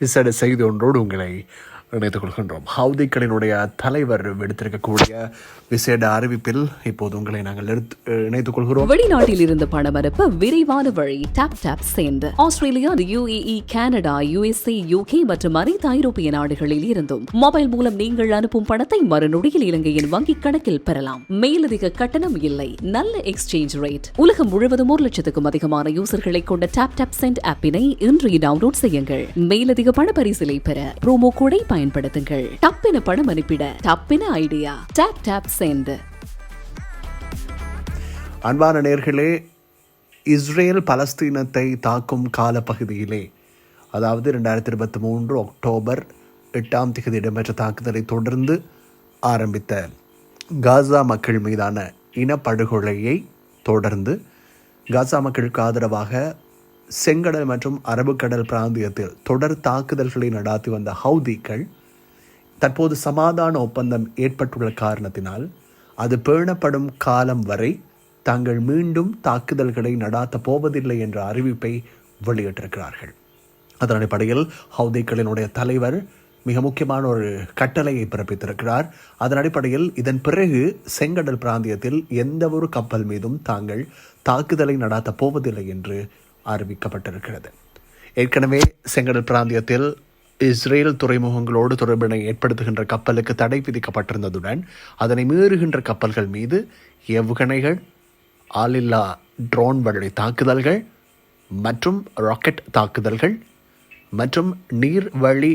விசேட செய்தி ஒன்றோடு உங்களை இணைத்துக் கொள்கின்றோம் ஹவுதிக்களினுடைய தலைவர் விடுத்திருக்கக்கூடிய விசேட அறிவிப்பில் இப்போது உங்களை நாங்கள் இணைத்துக் கொள்கிறோம் வெளிநாட்டில் இருந்து பணம் அனுப்ப விரைவான வழி. டாப் டாப் சேர்ந்து. Australia UAE Canada USA UK மற்றும் அனைத்து ஐரோப்பிய நாடுகளில் இருந்தும் மொபைல் மூலம் நீங்கள் அனுப்பும் பணத்தை மறுநொடியில் இலங்கையின் வங்கிக் கணக்கில் பெறலாம். மேலதிக கட்டணம் இல்லை. நல்ல எக்ஸ்சேஞ்ச் ரேட் உலகம் முழுவதும் ஒரு லட்சத்துக்கும் அதிகமான யூசர்களை கொண்ட டாப் டாப் சென்ட் ஆப்பினை இன்று டவுன்லோட் செய்யுங்கள். மேலதிக பண பரிசிலை பெற ப்ரோமோ கோடை பயன்படுத்துங்கள். டப்பென பணம் அனுப்பிட டப்பென ஐடியா. டாப் டாப் சேர்ந்து. அன்பான நேர்களே இஸ்ரேல் பலஸ்தீனத்தை தாக்கும் காலப்பகுதியிலே அதாவது ரெண்டாயிரத்தி இருபத்தி மூன்று அக்டோபர் எட்டாம் தேதி இடம்பெற்ற தாக்குதலை தொடர்ந்து ஆரம்பித்த காசா மக்கள் மீதான இனப்படுகொலையை தொடர்ந்து காசா மக்களுக்கு ஆதரவாக செங்கடல் மற்றும் அரபுக்கடல் பிராந்தியத்தில் தொடர் தாக்குதல்களை நடாத்தி வந்த ஹவுதிகள் தற்போது சமாதான ஒப்பந்தம் ஏற்பட்டுள்ள காரணத்தினால் அது பேணப்படும் காலம் வரை தாங்கள் மீண்டும் தாக்குதல்களை நடாத்தப் போவதில்லை என்ற அறிவிப்பை வெளியிட்டிருக்கிறார்கள். அதன் அடிப்படையில் ஹவுதிகளினுடைய தலைவர் மிக முக்கியமான ஒரு கட்டளையை பிறப்பித்திருக்கிறார். அதன் அடிப்படையில் இதன் பிறகு செங்கடல் பிராந்தியத்தில் எந்த ஒரு கப்பல் மீதும் தாங்கள் தாக்குதலை நடாத்தப் போவதில்லை என்று அறிவிக்கப்பட்டிருக்கிறது ஏற்கனவே செங்கடல் பிராந்தியத்தில் இஸ்ரேல் துறைமுகங்களோடு தொடர்பினை ஏற்படுத்துகின்ற கப்பலுக்கு தடை விதிக்கப்பட்டிருந்ததுடன் அதனை மீறுகின்ற கப்பல்கள் மீது ஏவுகணைகள் ஆளில்லா ட்ரோன் வழி தாக்குதல்கள் மற்றும் ராக்கெட் தாக்குதல்கள் மற்றும் நீர்வழி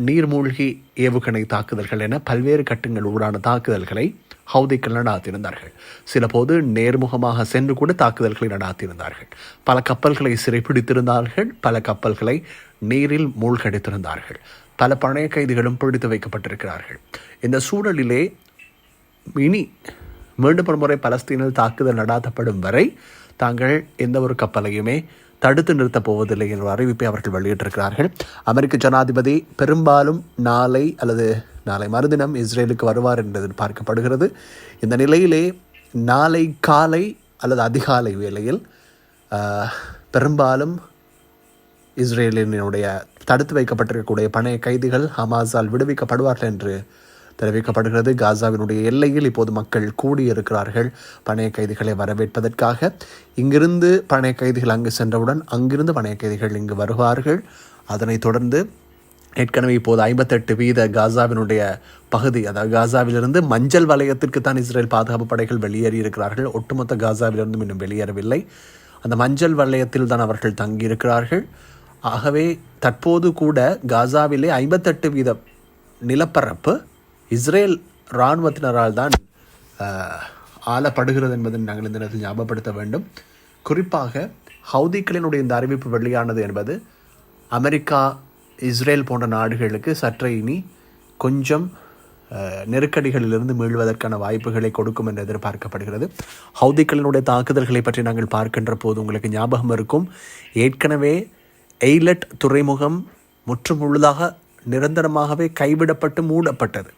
நீர்மூழ்கி ஏவுகணை தாக்குதல்கள் என பல்வேறு கட்டங்கள் ஊடான தாக்குதல்களை ஹவுதிக்கள் நடாத்தியிருந்தார்கள் சில போது நேர்முகமாக சென்று கூட தாக்குதல்களை நடாத்தியிருந்தார்கள் பல கப்பல்களை சிறைப்பிடித்திருந்தார்கள் பல கப்பல்களை நீரில் மூழ்கடித்திருந்தார்கள். பல பழைய கைதிகளும் பிடித்து வைக்கப்பட்டிருக்கிறார்கள். இந்த சூழலிலே இனி மீண்டும் ஒரு முறை பலஸ்தீனில் தாக்குதல் நடாத்தப்படும் வரை தாங்கள் எந்த ஒரு கப்பலையுமே தடுத்து நிறுத்தப் போவதில்லை என்ற அறிவிப்பை அவர்கள் வெளியிட்டிருக்கிறார்கள். அமெரிக்க ஜனாதிபதி பெரும்பாலும் நாளை அல்லது நாளை மறுதினம் இஸ்ரேலுக்கு வருவார் என்று எதிர்பார்க்கப்படுகிறது. இந்த நிலையிலே நாளை காலை அல்லது அதிகாலை வேளையில் பெரும்பாலும் இஸ்ரேலினுடைய தடுத்து வைக்கப்பட்டிருக்கக்கூடிய பணைய கைதிகள் ஹமாஸால் விடுவிக்கப்படுவார்கள் என்று தெரிவிக்கப்படுகிறது. காசாவினுடைய எல்லையில் இப்போது மக்கள் கூடியிருக்கிறார்கள். பணைய கைதிகளை வரவேற்பதற்காக. இங்கிருந்து பணைய கைதிகள் அங்கு சென்றவுடன் அங்கிருந்து பணைய கைதிகள் இங்கு வருவார்கள். அதனைத் தொடர்ந்து ஏற்கனவே இப்போது ஐம்பத்தெட்டு வீத காசாவினுடைய பகுதி அதாவது காசாவிலிருந்து மஞ்சள் வலயத்திற்கு தான் இஸ்ரேல் பாதுகாப்பு படைகள் வெளியேறி இருக்கிறார்கள். ஒட்டுமொத்த காசாவிலிருந்தும் இன்னும் வெளியேறவில்லை. அந்த மஞ்சள் வலயத்தில் தான் அவர்கள் தங்கியிருக்கிறார்கள். ஆகவே தற்போது கூட காசாவிலே ஐம்பத்தெட்டு வீத நிலப்பரப்பு இஸ்ரேல் இராணுவத்தினரால் தான் ஆளப்படுகிறது என்பதை நாங்கள் இந்த நேரத்தில் ஞாபகப்படுத்த வேண்டும். குறிப்பாக ஹவுதிக்களினுடைய இந்த அறிவிப்பு வெளியானது என்பது அமெரிக்கா இஸ்ரேல் போன்ற நாடுகளுக்கு சற்றே இனி கொஞ்சம் நெருக்கடிகளிலிருந்து மீள்வதற்கான வாய்ப்புகளை கொடுக்கும் என்று எதிர்பார்க்கப்படுகிறது. ஹவுதிக்களினுடைய தாக்குதல்களை பற்றி நாங்கள் பார்க்கின்ற போது உங்களுக்கு ஞாபகம் இருக்கும். ஏற்கனவே எய்லட் துறைமுகம் முற்றுமுழுதாக நிரந்தரமாகவே கைவிடப்பட்டு மூடப்பட்டது.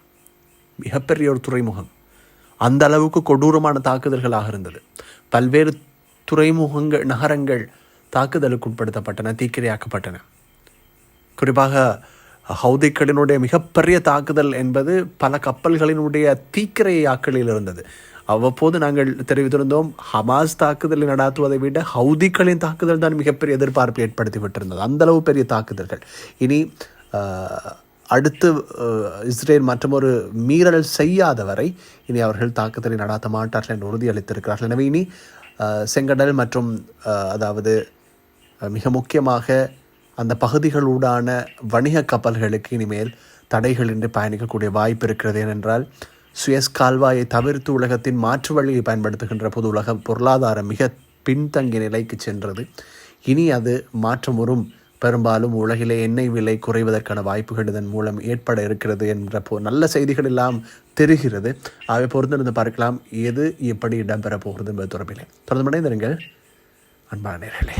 மிகப்பெரிய ஒரு துறைமுகம். அந்த அளவுக்கு கொடூரமான தாக்குதல்களாக இருந்தது. பல்வேறு துறைமுகங்கள் நகரங்கள் தாக்குதலுக்கு உட்படுத்தப்பட்டன தீக்கிரையாக்கப்பட்டன. குறிப்பாக ஹவுதிக்களினுடைய மிகப்பெரிய தாக்குதல் என்பது பல கப்பல்களினுடைய தீக்கிரையாக்கலில் இருந்தது. அவ்வப்போது நாங்கள் தெரிவித்திருந்தோம் ஹமாஸ் தாக்குதலை நடாத்துவதை விட ஹவுதிக்களின் தாக்குதல் தான் மிகப்பெரிய எதிர்பார்ப்பை ஏற்படுத்தி விட்டிருந்தது அந்த அளவு பெரிய தாக்குதல்கள். இனி அடுத்து இஸ்ரேல் இஸ்ரேல் மற்றொரு மீறல் செய்யாத வரை இனி அவர்கள் தாக்குதலை நடாத்த மாட்டார்கள் என்று உறுதியளித்திருக்கிறார்கள். எனவே இனி செங்கடல் மற்றும் அதாவது மிக முக்கியமாக அந்த பகுதிகளூடான வணிக கப்பல்களுக்கு இனிமேல் தடைகளின்றி பயணிக்கக்கூடிய வாய்ப்பு இருக்கிறது. ஏனென்றால் சுயஸ் கால்வாயை தவிர்த்து உலகத்தின் மாற்று வழியை பயன்படுத்துகின்ற பொது உலக பொருளாதாரம் மிக பின்தங்கிய நிலைக்கு சென்றது. இனி அது மாற்றமுறும் பெரும்பாலும் உலகிலே எண்ணெய் விலை குறைவதற்கான வாய்ப்புகள் இதன் மூலம் ஏற்பட இருக்கிறது என்ற போ நல்ல செய்திகள் எல்லாம் தெரிகிறது. அவை பொறுத்திருந்து பார்க்கலாம் எது எப்படி இடம்பெற போகிறது என்பது தொடர்பிலே. தொடர்ந்து இணைந்திருங்கள். அன்பான நேர்களே.